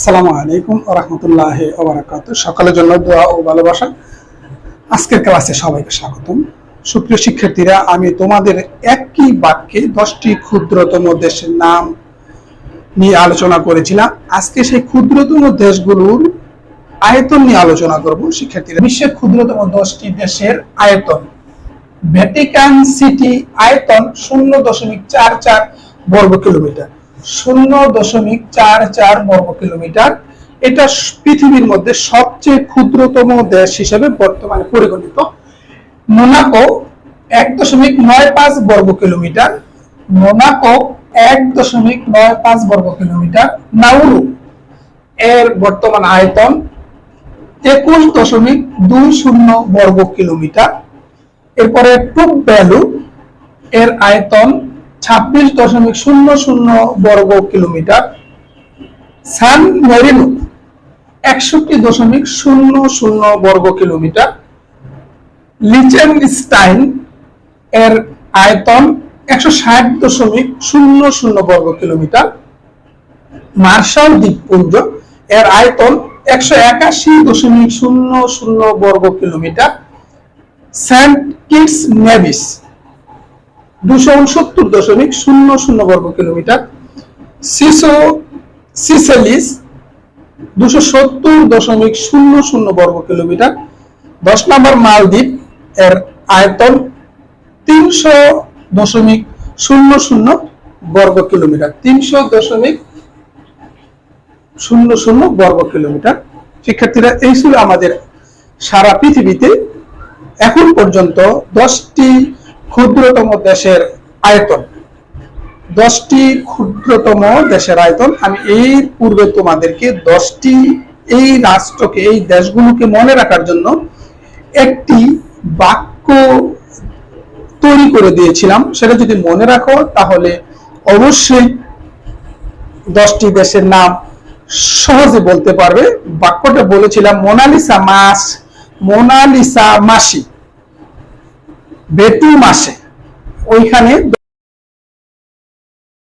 আসসালামু আলাইকুম রহমতুল্লাহ ওবরাকাত সকলের জন্য দোয়া ও ভালোবাসা। আজকের ক্লাসে সবাইকে স্বাগতম। সুপ্রিয় শিক্ষার্থীরা, আমি তোমাদের একই বাক্যে দশটি ক্ষুদ্রতম দেশের নাম নিয়ে আলোচনা করেছিলাম। আজকে সেই ক্ষুদ্রতম দেশগুলোর আয়তন নিয়ে আলোচনা করব। শিক্ষার্থীরা, বিশ্বের ক্ষুদ্রতম দশটি দেশের আয়তন। ভ্যাটিকান সিটি আয়তন শূন্য দশমিক চার চার বর্গ কিলোমিটার। শূন্য দশমিক চার চার বর্গ কিলোমিটার এটা পৃথিবীর মধ্যে সবচেয়ে ক্ষুদ্রতম দেশ হিসেবে বর্তমানে পরিগণিত। মোনাকো এক দশমিক নয় পাঁচ বর্গ কিলোমিটার মোনাকো এক দশমিক নয় পাঁচ বর্গ কিলোমিটার নাউরু এর বর্তমান আয়তন একুশ দশমিক দুই শূন্য বর্গ কিলোমিটার এরপরে টুপ ভ্যালু এর আয়তন ছাব্বিশ দশমিক শূন্য শূন্য বর্গ কিলোমিটার। সান মেরিনো, একষট্টি দশমিক শূন্য শূন্য বর্গ কিলোমিটার। লিচেনস্টাইন এর আয়তন একশো ষাট দশমিক শূন্য শূন্য বর্গ কিলোমিটার। মার্শাল দ্বীপপুঞ্জ এর আয়তন একশো একাশি দশমিক শূন্য শূন্য বর্গ কিলোমিটার। সেন্ট কিটস নেভিস দুশো উনসত্তর দশমিক শূন্য শূন্য বর্গ কিলোমিটার। সিসো, সিসেলিস, দুশো সত্তর দশমিক শূন্য শূন্য বর্গ কিলোমিটার। দশ নম্বর মালদ্বীপ এর আয়তন তিনশো দশমিক শূন্য শূন্য বর্গ কিলোমিটার। তিনশো দশমিক শূন্য শূন্য বর্গ কিলোমিটার। শিক্ষার্থীরা, এই ছিল আমাদের সারা পৃথিবীতে এখন পর্যন্ত দশটি ক্ষুদ্রতম দেশের আয়তন। দশটি ক্ষুদ্রতম দেশের আয়তন। আমি এই পূর্বে তোমাদেরকে দশটি এই রাষ্ট্রকে, এই দেশগুলোকে মনে রাখার জন্য একটি বাক্য তৈরি করে দিয়েছিলাম। সেটা যদি মনে রাখো, তাহলে অবশ্যই দশটি দেশের নাম সহজে বলতে পারবে। বাক্যটা বলেছিলাম, মোনালিসা মাস, মোনালিসা মাসি। বেটু মাসে। ওইখানে